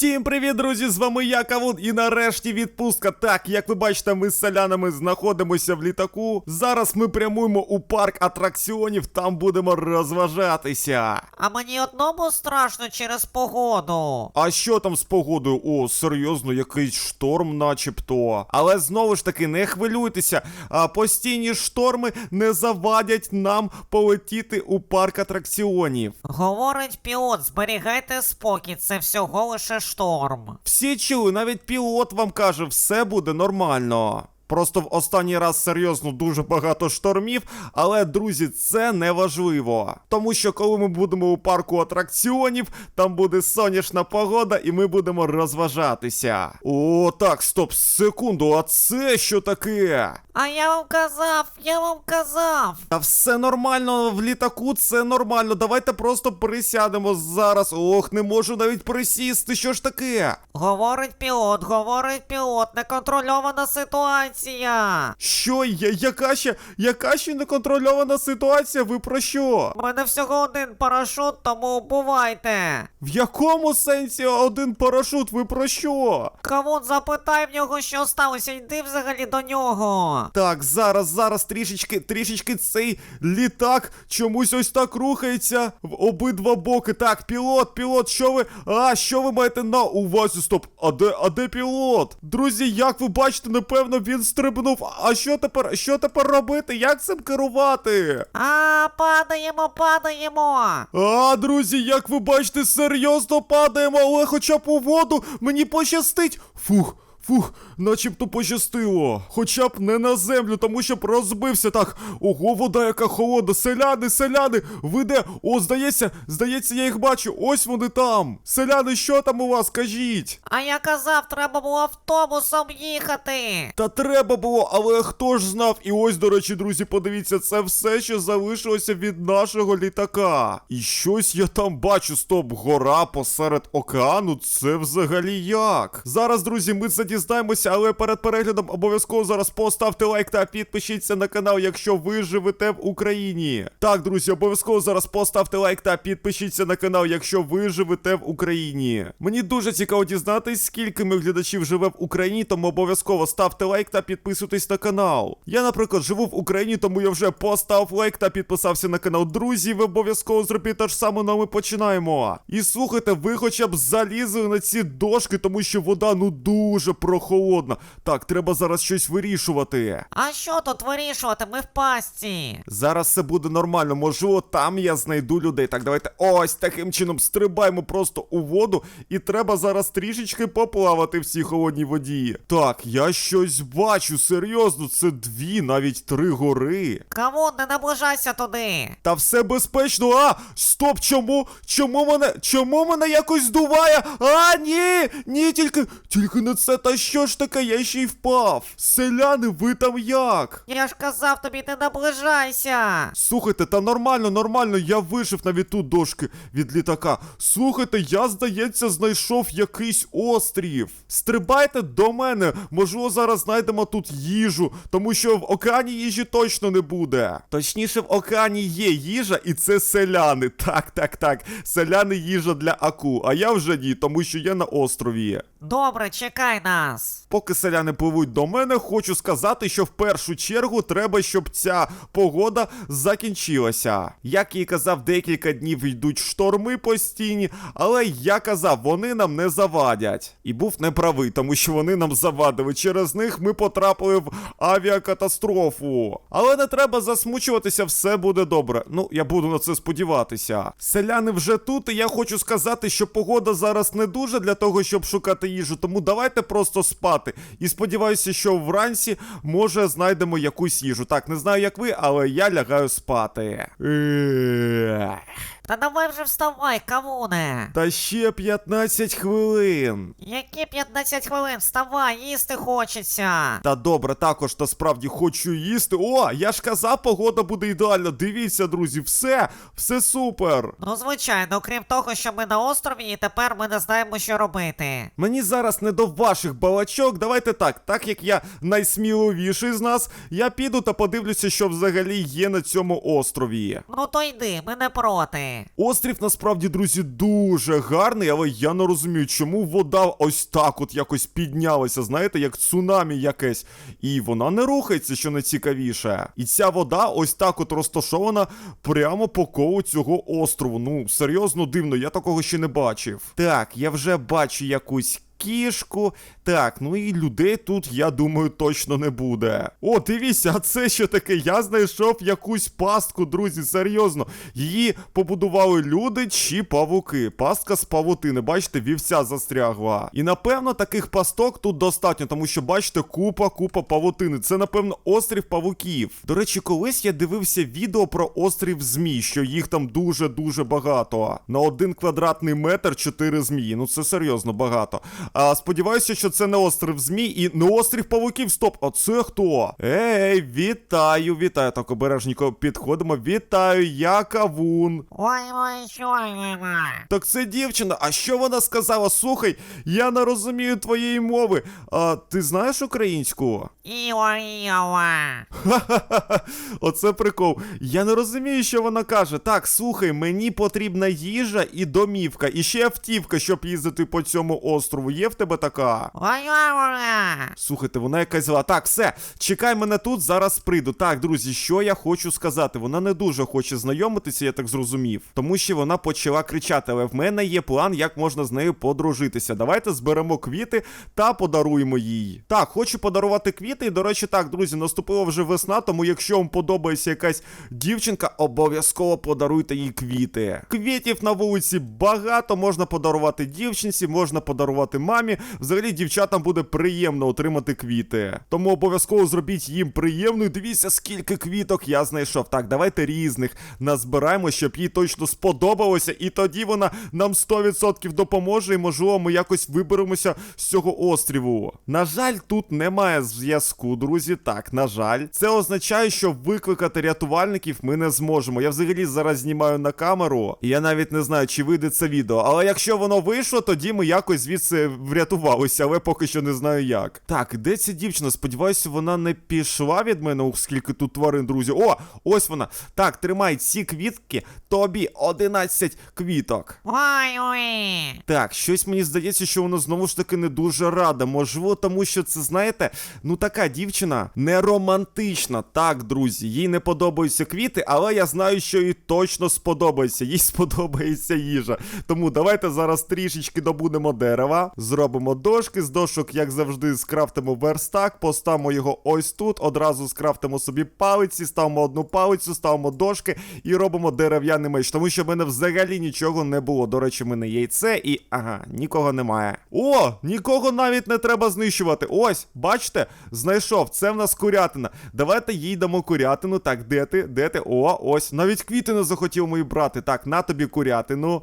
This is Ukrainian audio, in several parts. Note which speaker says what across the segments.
Speaker 1: Всім привіт, друзі! З вами я, Кавун, і нарешті відпустка. Так, як ви бачите, ми з селянами знаходимося в літаку. Зараз ми прямуємо у парк атракціонів, там будемо розважатися.
Speaker 2: А мені одному страшно через погоду.
Speaker 1: А що там з погодою? О, серйозно, якийсь шторм, начебто. Але знову ж таки, не хвилюйтеся, а постійні шторми не завадять нам полетіти у парк атракціонів.
Speaker 2: Говорить пілот, зберігайте спокій, це всього лише шторм.
Speaker 1: Всі чули, навіть пілот вам каже, все буде нормально. Просто в останній раз серйозно дуже багато штормів, але друзі, це не важливо. Тому що коли ми будемо у парку атракціонів, там буде сонячна погода, і ми будемо розважатися. О, так, стоп, секунду, а це що таке?
Speaker 2: А я вам казав, я вам казав.
Speaker 1: Та все нормально в літаку, це нормально. Давайте просто присядемо зараз. Ох, не можу навіть присісти. Що ж таке?
Speaker 2: Говорить пілот, говорить пілот, неконтрольована ситуація.
Speaker 1: Що я, яка ще, яка ще неконтрольована ситуація? Ви про що?
Speaker 2: У мене всього один парашут, тому бувайте.
Speaker 1: В якому сенсі один парашут? Ви про що?
Speaker 2: Кавун, запитай в нього, що сталося, йди взагалі до нього.
Speaker 1: Так, зараз, зараз трішечки, трішечки цей літак чомусь ось так рухається в обидва боки. Так, пілот, пілот, що ви. А, що ви маєте на увазі? Стоп, а де, а де пілот? Друзі, як ви бачите, напевно, він стрибнув. А що тепер? Що тепер робити? Як цим керувати?
Speaker 2: А, падаємо, падаємо.
Speaker 1: А, друзі, як ви бачите, серйозно падаємо, але хоча б у воду мені пощастить. Фух. Фух, начебто пощастило. Хоча б не на землю, тому що б розбився так. Ого, вода яка холодна. Селяни, селяни, ви де? О, здається, здається, я їх бачу. Ось вони там. Селяни, що там у вас? Кажіть.
Speaker 2: А я казав, треба було автобусом їхати.
Speaker 1: Та треба було, але хто ж знав? І ось, до речі, друзі, подивіться, це все, що залишилося від нашого літака. І щось я там бачу. Стоп, гора посеред океану. Це взагалі як? Зараз, друзі, ми це дізнаємося, але перед переглядом обов'язково зараз поставте лайк та підпишіться на канал, якщо ви живете в Україні. Так, друзі, обов'язково зараз поставте лайк та підпишіться на канал, якщо ви живете в Україні. Мені дуже цікаво дізнатись, скільки ми глядачів живе в Україні, тому обов'язково ставте лайк та підписуйтесь на канал. Я, наприклад, живу в Україні, тому я вже поставив лайк та підписався на канал. Друзі, ви обов'язково зробіть те ж саме, ну а ми починаємо. І слухайте, ви хоча б залізли на ці дошки, тому що вода ну дуже прохолодна. Так, треба зараз щось вирішувати.
Speaker 2: А що тут вирішувати? Ми в пастці.
Speaker 1: Зараз все буде нормально, можливо, там я знайду людей. Так, давайте ось таким чином стрибаємо просто у воду, і треба зараз трішечки поплавати в цій холодній воді. Так, я щось бачу, серйозно, це дві, навіть три гори.
Speaker 2: Кавун, не наближайся туди.
Speaker 1: Та все безпечно. А! Стоп! Чому? Чому мене? Чому мене якось здуває? А, ні! Ні, тільки. Тільки не це. Та що ж таке? Я ще й впав. Селяни, ви там як?
Speaker 2: Я ж казав тобі, не наближайся.
Speaker 1: Слухайте, та нормально, нормально, я вижив навіть тут дошки від літака. Слухайте, я, здається, знайшов якийсь острів. Стрибайте до мене. Можливо, зараз знайдемо тут їжу, тому що в океані їжі точно не буде. Точніше, в океані є їжа, і це селяни. Так, так, так. Селяни їжа для аку. А я вже ні, тому що я на острові.
Speaker 2: Добре, чекай нас.
Speaker 1: Поки селяни пливуть до мене, хочу сказати, що в першу чергу треба, щоб ця погода закінчилася. Як і казав, декілька днів йдуть шторми постійні, але я казав, вони нам не завадять. І був неправий, тому що вони нам завадили. Через них ми потрапили в авіакатастрофу. Але не треба засмучуватися, все буде добре. Ну, я буду на це сподіватися. Селяни вже тут, і я хочу сказати, що погода зараз не дуже для того, щоб шукати їжу, тому давайте просто спати. І сподіваюся, що вранці може знайдемо якусь їжу. Так, не знаю, як ви, але я лягаю спати.
Speaker 2: Та давай вже вставай, кавуне.
Speaker 1: Та ще 15 хвилин.
Speaker 2: Які 15 хвилин? Вставай, їсти хочеться.
Speaker 1: Та добре, також та справді хочу їсти. О, я ж казав, погода буде ідеальна. Дивіться, друзі, все, все супер.
Speaker 2: Ну, звичайно, окрім того, що ми на острові, і тепер ми не знаємо, що робити.
Speaker 1: Мені зараз не до ваших балачок. Давайте так, так як я найсміливіший з нас, я піду та подивлюся, що взагалі є на цьому острові.
Speaker 2: Ну то йди, ми не проти.
Speaker 1: Острів насправді, друзі, дуже гарний, але я не розумію, чому вода ось так от якось піднялася, знаєте, як цунамі якесь. І вона не рухається, що найцікавіше. І ця вода ось так от розташована прямо по колу цього острову. Ну, серйозно дивно, я такого ще не бачив. Так, я вже бачу якусь. Кішку. Так, ну і людей тут, я думаю, точно не буде. О, дивіться, а це що таке? Я знайшов якусь пастку, друзі, серйозно. Її побудували люди чи павуки. Пастка з павутини, бачите, вівця застрягла. І напевно таких пасток тут достатньо, тому що, бачите, купа, купа павутини. Це, напевно, острів павуків. До речі, колись я дивився відео про острів змій, що їх там дуже-дуже багато. На один квадратний метр чотири змії. Ну це серйозно багато. А сподіваюся, що це не острів змій і не острів павуків. Стоп, а це хто? Ей, вітаю, вітаю. Так, обережненько підходимо. Вітаю, я кавун.
Speaker 2: Ой, ой, що вона?
Speaker 1: Так це дівчина, а що вона сказала? Слухай, я не розумію твоєї мови. А ти знаєш українську?
Speaker 2: Іоріова.
Speaker 1: Ха-ха-ха, оце прикол. Я не розумію, що вона каже. Так, слухай, мені потрібна їжа і домівка, і ще автівка, щоб їздити по цьому острову. Є в тебе така? Слухайте, вона якась зла. Так, все, чекай мене тут, зараз прийду. Так, друзі, що я хочу сказати? Вона не дуже хоче знайомитися, я так зрозумів. Тому що вона почала кричати, але в мене є план, як можна з нею подружитися. Давайте зберемо квіти та подаруємо їй. Так, хочу подарувати квіти. І, до речі, так, друзі, наступила вже весна, тому якщо вам подобається якась дівчинка, обов'язково подаруйте їй квіти. Квітів на вулиці багато, можна подарувати дівчинці, можна подарувати мамі. Взагалі, дівчатам буде приємно отримати квіти. Тому обов'язково зробіть їм приємно. І дивіться, скільки квіток я знайшов. Так, давайте різних назбираємо, щоб їй точно сподобалося, і тоді вона нам 100% допоможе, і можливо ми якось виберемося з цього остріву. На жаль, тут немає зв'язку, друзі. Так, на жаль, це означає, що викликати рятувальників ми не зможемо. Я взагалі зараз знімаю на камеру, і я навіть не знаю, чи вийде це відео. Але якщо воно вийшло, тоді ми якось звідси врятувалися, але поки що не знаю як. Так, де ця дівчина? Сподіваюся, вона не пішла від мене, Ух, скільки тут тварин, друзі. О, ось вона. Так, тримай ці квітки, тобі 11 квіток.
Speaker 2: Ой, ой.
Speaker 1: Так, щось мені здається, що вона знову ж таки не дуже рада. Можливо, тому що це, знаєте, ну така дівчина не романтична. Так, друзі, їй не подобаються квіти, але я знаю, що їй точно сподобається. Їй сподобається їжа. Тому давайте зараз трішечки добудемо дерева, зробимо дошки з дошок, як завжди, скрафтимо верстак, поставимо його ось тут. Одразу скрафтимо собі палиці, ставимо одну палицю, ставимо дошки і робимо дерев'яний меч. Тому що в мене взагалі нічого не було. До речі, в мене яйце і. Ага, нікого немає. О, нікого навіть не треба знищувати. Ось, бачите, знайшов. Це в нас курятина. Давайте їй дамо курятину. Так, де ти? Де ти? О, ось. Навіть квіти не захотів мої брати. Так, на тобі курятину.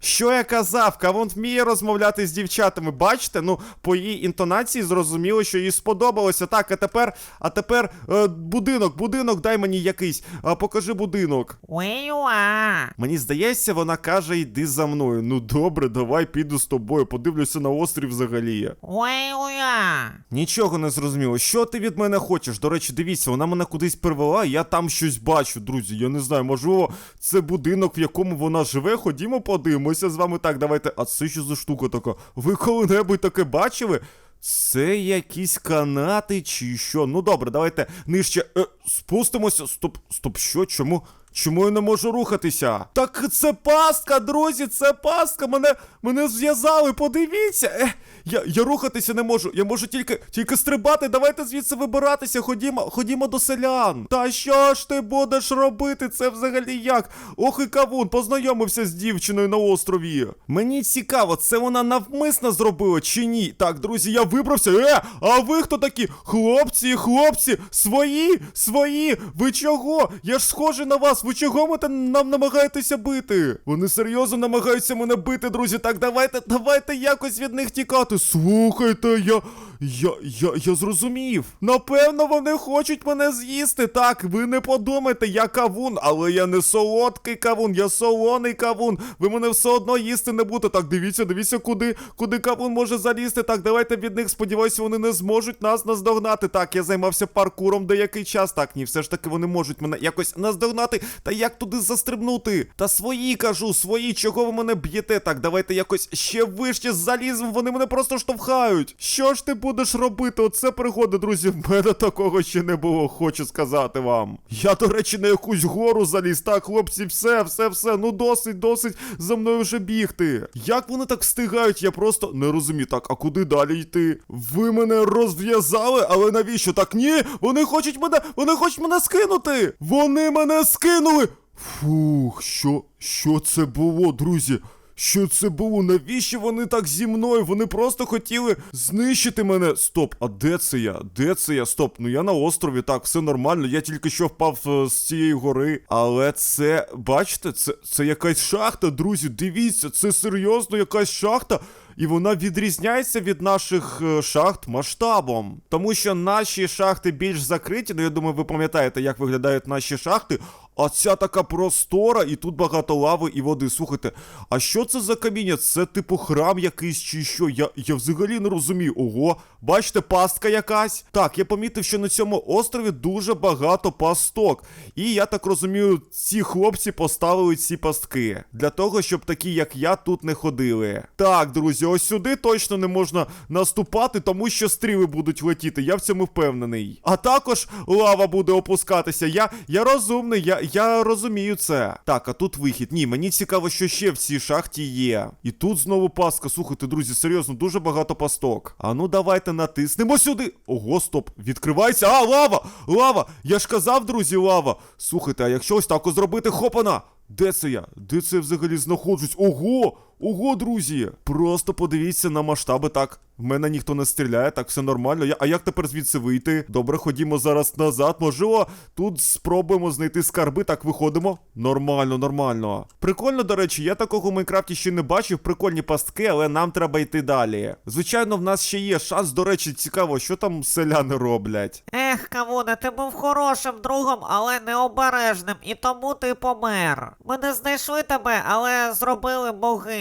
Speaker 1: Що я казав? Кавун вміє розмовляти з дівчатами. Бачите? Ну, по її інтонації зрозуміло, що їй сподобалося. Так, а тепер, а тепер е, будинок, будинок, дай мені якийсь. А покажи будинок.
Speaker 2: Уа.
Speaker 1: Мені здається, вона каже: йди за мною. Ну добре, давай піду з тобою, подивлюся на острів взагалі.
Speaker 2: Ой, уя.
Speaker 1: Нічого не зрозуміло. Що ти від мене хочеш? До речі, дивіться, вона мене кудись привела, і я там щось бачу, друзі. Я не знаю, можливо, це будинок, в якому вона живе. Ходімо, подивимося з вами. Так, давайте. А це що за штука така? Ви коли-небудь таке бачили? Це якісь канати чи що? Ну добре, давайте нижче е, спустимося. Стоп, стоп, що? Чому? Чому я не можу рухатися? Так це пастка, друзі, це пастка. Мене мене зв'язали. Подивіться. Е, я, я рухатися не можу. Я можу тільки тільки стрибати. Давайте звідси вибиратися. Ходімо, ходімо до селян. Та що ж ти будеш робити? Це взагалі як? Ох і кавун, познайомився з дівчиною на острові. Мені цікаво, це вона навмисно зробила чи ні? Так, друзі, я вибрався. Е, а ви хто такі? Хлопці, хлопці, свої, свої. Ви чого? Я ж схожий на вас. Ви чого мене нам намагаєтеся бити? Вони серйозно намагаються мене бити, друзі. Так, давайте, давайте якось від них тікати. Слухайте, я. Я, я, я зрозумів. Напевно, вони хочуть мене з'їсти. Так, ви не подумайте, я кавун, але я не солодкий кавун, я солоний кавун. Ви мене все одно їсти не будете. Так, дивіться, дивіться, куди, куди кавун може залізти. Так, давайте від них сподіваюся, вони не зможуть нас наздогнати. Так, я займався паркуром деякий час. Так, ні, все ж таки вони можуть мене якось наздогнати. Та як туди застрибнути? Та свої кажу, свої, чого ви мене б'єте? Так, давайте якось ще вище заліземо, вони мене просто штовхають. Що ж ти будеш робити? Оце пригода, друзі. В мене такого ще не було, хочу сказати вам. Я, до речі, на якусь гору заліз. Так, хлопці, все, все, все. Ну досить, досить за мною вже бігти. Як вони так встигають? Я просто не розумію. Так, а куди далі йти? Ви мене розв'язали, але навіщо? Так ні, вони хочуть мене, вони хочуть мене скинути. Вони мене скинули. Фух, що, що це було, друзі? Що це було? Навіщо вони так зі мною? Вони просто хотіли знищити мене. Стоп, а де це я? Де це я? Стоп, ну я на острові, так, все нормально. Я тільки що впав е, з цієї гори. Але це, бачите, це, це якась шахта, друзі. Дивіться, це серйозно якась шахта. І вона відрізняється від наших е, шахт масштабом. Тому що наші шахти більш закриті. Ну я думаю, ви пам'ятаєте, як виглядають наші шахти. А ця така простора, і тут багато лави і води. Слухайте, а що це за каміння? Це типу храм якийсь чи що? Я, я взагалі не розумію. Ого, бачите, пастка якась. Так, я помітив, що на цьому острові дуже багато пасток. І я так розумію, ці хлопці поставили ці пастки для того, щоб такі, як я, тут не ходили. Так, друзі, ось сюди точно не можна наступати, тому що стріли будуть летіти. Я в цьому впевнений. А також лава буде опускатися. Я, я розумний, я, я розумію це. Так, а тут вихід. Ні, мені цікаво, що ще в цій шахті є. І тут знову паска. Слухайте, друзі, серйозно, дуже багато пасток. А ну давайте натиснемо сюди. Ого, стоп, відкривається. А, лава! Лава! Я ж казав, друзі, лава. Слухайте, а якщо ось так зробити, хопана! Де це я? Де це я взагалі знаходжусь? Ого! Ого, друзі! Просто подивіться на масштаби так. В мене ніхто не стріляє, так все нормально. Я... А як тепер звідси вийти? Добре, ходімо зараз назад. Можливо, тут спробуємо знайти скарби. Так, виходимо. Нормально, нормально. Прикольно, до речі, я такого в Майнкрафті ще не бачив. Прикольні пастки, але нам треба йти далі. Звичайно, в нас ще є шанс. До речі, цікаво, що там селяни роблять.
Speaker 2: Ех, Кавуне, ти був хорошим другом, але необережним, і тому ти помер. Ми не знайшли тебе, але зробили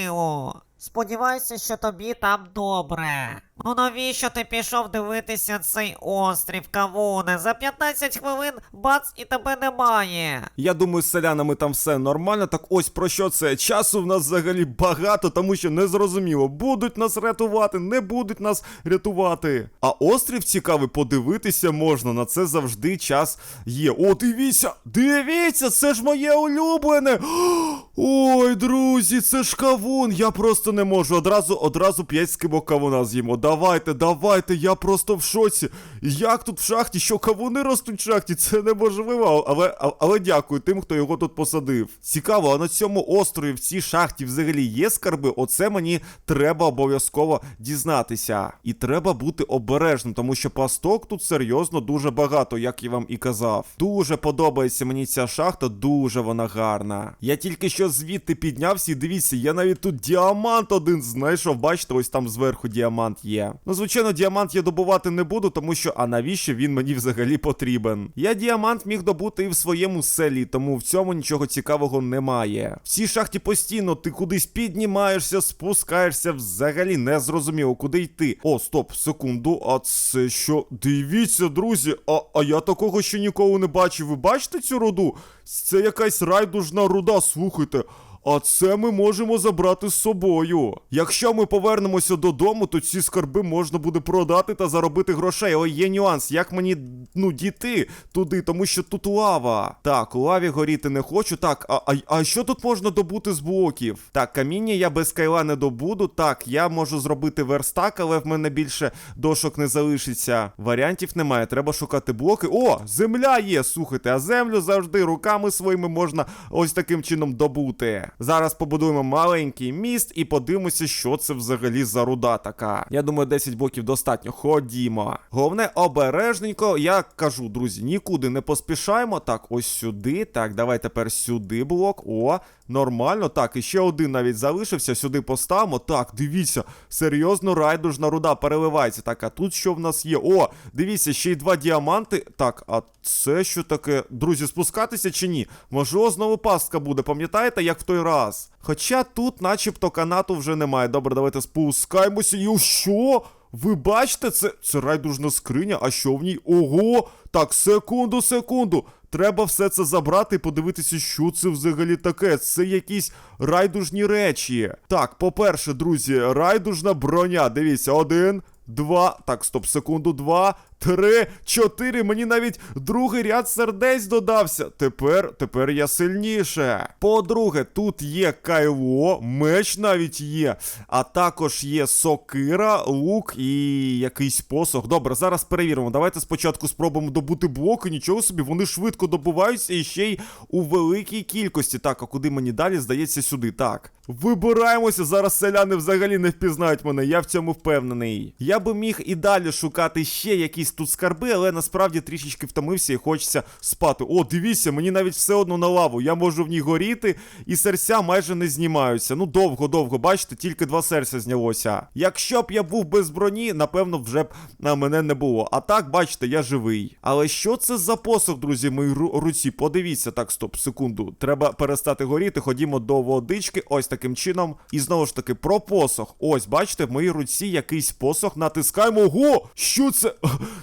Speaker 2: могилу. Сподіваюся, що тобі там добре. Ну навіщо ти пішов дивитися цей острів, Кавуне? За 15 хвилин бац і тебе немає.
Speaker 1: Я думаю, з селянами там все нормально. Так ось про що це? Часу в нас взагалі багато, тому що не зрозуміло, будуть нас рятувати, не будуть нас рятувати. А острів цікавий, подивитися можна. На це завжди час є. О, дивіться! Дивіться, це ж моє улюблене! Ой, друзі, це ж кавун. Я просто не можу. Одразу, одразу п'ять скибок кавуна з'їмо. Давайте, давайте, я просто в шоці. Як тут в шахті, що кавуни ростуть в шахті? Це неможливо. Але, але дякую тим, хто його тут посадив. Цікаво, а на цьому острові в цій шахті взагалі є скарби? Оце мені треба обов'язково дізнатися. І треба бути обережним, тому що пасток тут серйозно дуже багато, як я вам і казав. Дуже подобається мені ця шахта, дуже вона гарна. Я тільки що звідти піднявся і дивіться, я навіть тут діамант один знайшов. Бачите, ось там зверху діамант є. Ну, звичайно, діамант я добувати не буду, тому що а навіщо він мені взагалі потрібен? Я діамант міг добути і в своєму селі, тому в цьому нічого цікавого немає. В цій шахті постійно ти кудись піднімаєшся, спускаєшся, взагалі не зрозуміло, куди йти. О, стоп, секунду. А це що? Дивіться, друзі, а, а я такого ще ніколи не бачив. Ви бачите цю руду? Це якась райдужна руда, слухайте. А це ми можемо забрати з собою. Якщо ми повернемося додому, то ці скарби можна буде продати та заробити грошей. Але є нюанс, як мені ну дійти туди, тому що тут лава. Так, у лаві горіти не хочу. Так, а, а, а що тут можна добути з блоків? Так, каміння я без кайла не добуду. Так, я можу зробити верстак, але в мене більше дошок не залишиться. Варіантів немає. Треба шукати блоки. О, земля є. Слухайте, а землю завжди руками своїми можна ось таким чином добути. Зараз побудуємо маленький міст і подивимося, що це взагалі за руда така. Я думаю, 10 блоків достатньо. Ходімо. Головне, обережненько, я кажу, друзі, нікуди не поспішаємо. Так, ось сюди. Так, давай тепер сюди блок. О, Нормально, так, і ще один навіть залишився, сюди поставимо. Так, дивіться, серйозно райдужна руда переливається. Так, а тут що в нас є? О, дивіться, ще й два діаманти. Так, а це що таке? Друзі, спускатися чи ні? Можливо, знову пастка буде, пам'ятаєте, як в той раз? Хоча тут, начебто, канату вже немає. Добре, давайте спускаємося. І що? Ви бачите, це, це райдужна скриня, а що в ній? Ого! Так, секунду, секунду. Треба все це забрати і подивитися, що це взагалі таке. Це якісь райдужні речі. Так, по-перше, друзі, райдужна броня. Дивіться, один, два. Так, стоп, секунду, два, три, чотири. Мені навіть другий ряд сердець додався. Тепер, тепер я сильніше. По-друге, тут є кайло, меч навіть є, а також є сокира, лук і якийсь посох. Добре, зараз перевіримо. Давайте спочатку спробуємо добути блоки. Нічого собі, вони швидко добуваються і ще й у великій кількості. Так, а куди мені далі? Здається, сюди. Так. Вибираємося. Зараз селяни взагалі не впізнають мене, я в цьому впевнений. Я би міг і далі шукати ще якісь тут скарби, але насправді трішечки втомився і хочеться спати. О, дивіться, мені навіть все одно на лаву. Я можу в ній горіти, і серця майже не знімаються. Ну, довго-довго, бачите, тільки два серця знялося. Якщо б я був без броні, напевно, вже б на мене не було. А так, бачите, я живий. Але що це за посох, друзі, в моїй ру- руці? Подивіться, так, стоп, секунду. Треба перестати горіти. Ходімо до водички. Ось таким чином. І знову ж таки, про посох. Ось, бачите, в моїй руці якийсь посох. Натискаємо. Ого! Що це?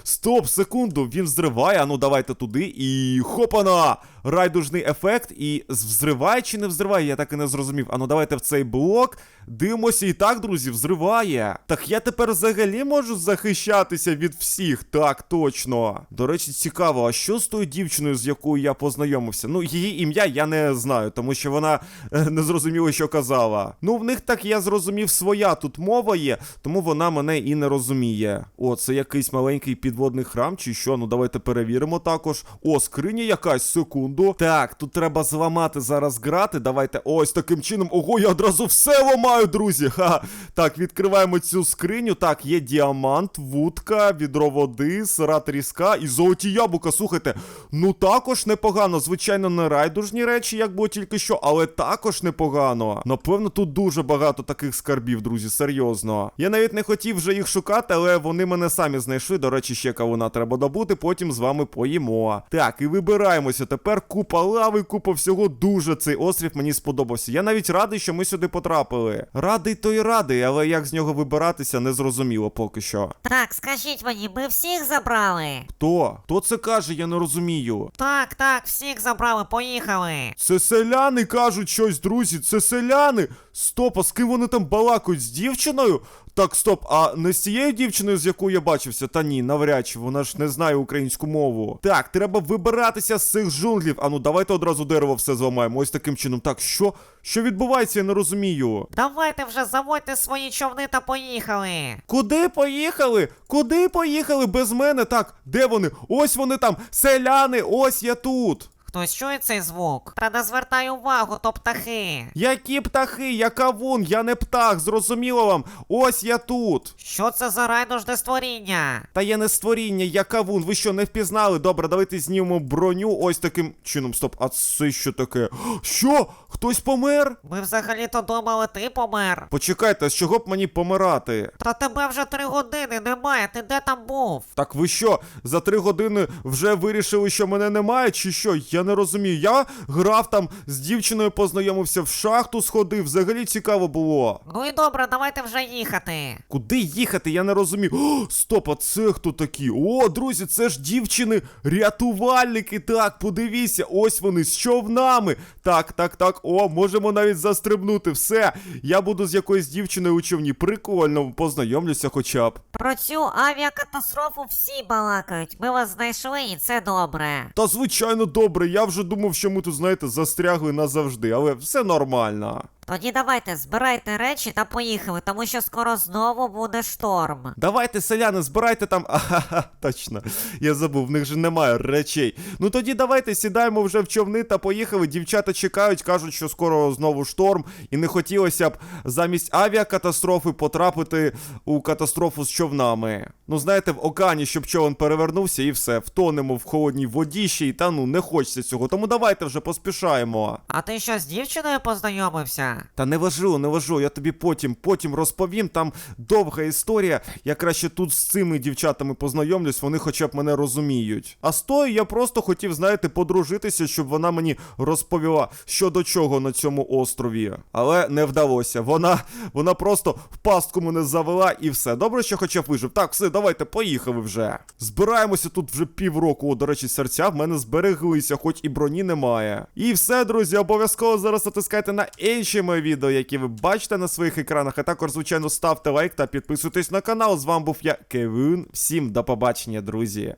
Speaker 1: Стоп, секунду. Він зриває. А ну давайте туди. І хопана! Райдужний ефект. І взриває чи не взриває? Я так і не зрозумів. А ну давайте в цей блок. Дивимося, і так, друзі, взриває. Так я тепер взагалі можу захищатися від всіх. Так, точно. До речі, цікаво, а що з тою дівчиною, з якою я познайомився? Ну, її ім'я я не знаю, тому що вона е, не зрозуміла, що казала. Ну, в них так я зрозумів, своя тут мова є, тому вона мене і не розуміє. О, це якийсь маленький підводний храм, чи що? Ну давайте перевіримо також. О, скриня якась, секунду. Так, тут треба зламати зараз грати. Давайте ось таким чином. Ого, я одразу все ламаю, друзі. Ха. Так, відкриваємо цю скриню. Так, є діамант, вудка, відро води, сира тріска і золоті яблука. Слухайте, ну також непогано. Звичайно, не райдужні речі, як було тільки що, але також непогано. Напевно, тут дуже багато таких скарбів, друзі, серйозно. Я навіть не хотів вже їх шукати, але вони мене самі знайшли. До речі, ще кавуна треба добути, потім з вами поїмо. Так, і вибираємося. Тепер купа лави, купа всього. Дуже цей острів мені сподобався. Я навіть радий, що ми сюди потрапили. Радий то й радий, але як з нього вибиратися, не зрозуміло поки що.
Speaker 2: Так, скажіть мені, ми всіх забрали?
Speaker 1: Хто? Хто це каже, я не розумію.
Speaker 2: Так, так, всіх забрали, поїхали.
Speaker 1: Це селяни кажуть щось, друзі, це селяни. Стоп, а з ким вони там балакають? З дівчиною? Так, стоп, а не з цією дівчиною, з якою я бачився? Та ні, навряд чи, вона ж не знає українську мову. Так, треба вибиратися з цих джунглів. Ану, давайте одразу дерево все зламаємо. Ось таким чином. Так, що? Що відбувається, я не розумію.
Speaker 2: Давайте вже заводьте свої човни та поїхали.
Speaker 1: Куди поїхали? Куди поїхали без мене? Так, де вони? Ось вони там, селяни, ось я тут.
Speaker 2: Хтось чує цей звук? Та не звертай увагу, то птахи.
Speaker 1: Які птахи, я кавун, я не птах, зрозуміло вам. Ось я тут.
Speaker 2: Що це за райдужне створіння?
Speaker 1: Та я не створіння, я кавун. Ви що, не впізнали? Добре, давайте знімемо броню ось таким чином. Стоп, а це що таке? Що? Хтось помер?
Speaker 2: Ми взагалі-то думали, ти помер.
Speaker 1: Почекайте, з чого б мені помирати?
Speaker 2: Та тебе вже три години немає, ти де там був?
Speaker 1: Так ви що, за три години вже вирішили, що мене немає, чи що? Я не розумію. Я грав там з дівчиною, познайомився в шахту, сходив. Взагалі цікаво було.
Speaker 2: Ну і добре, давайте вже їхати.
Speaker 1: Куди їхати? Я не розумію. О, стоп, а це хто такі? О, друзі, це ж дівчини, рятувальники. Так, подивіться, ось вони з човнами. Так, так, так. О, можемо навіть застрибнути. Все. Я буду з якоюсь дівчиною у човні. Прикольно, познайомлюся хоча б.
Speaker 2: Про цю авіакатастрофу всі балакають. Ми вас знайшли, і це добре.
Speaker 1: Та звичайно добре. Я вже думав, що ми тут, знаєте, застрягли назавжди, але все нормально.
Speaker 2: Тоді давайте збирайте речі та поїхали, тому що скоро знову буде шторм.
Speaker 1: Давайте, селяни, збирайте там. Ахаха, точно. Я забув, в них же немає речей. Ну тоді давайте сідаємо вже в човни та поїхали. Дівчата чекають, кажуть, що скоро знову шторм, і не хотілося б замість авіакатастрофи потрапити у катастрофу з човнами. Ну, знаєте, в океані, щоб човен перевернувся і все, втонемо в холодній воді ще й та ну не хочеться цього. Тому давайте вже поспішаємо.
Speaker 2: А ти що з дівчиною познайомився?
Speaker 1: Та не важу, не важу, я тобі потім, потім розповім. Там довга історія. Я краще тут з цими дівчатами познайомлюсь, вони хоча б мене розуміють. А з тою я просто хотів, знаєте, подружитися, щоб вона мені розповіла, що до чого на цьому острові. Але не вдалося. Вона, вона просто в пастку мене завела і все. Добре, що хоча б вижив. Так, все, давайте, поїхали вже. Збираємося тут вже півроку. О, до речі, серця в мене збереглися, хоч і броні немає. І все, друзі, обов'язково зараз натискайте на інші мої відео, які ви бачите на своїх екранах. А також, звичайно, ставте лайк та підписуйтесь на канал. З вами був я, Кевін. Всім до побачення, друзі.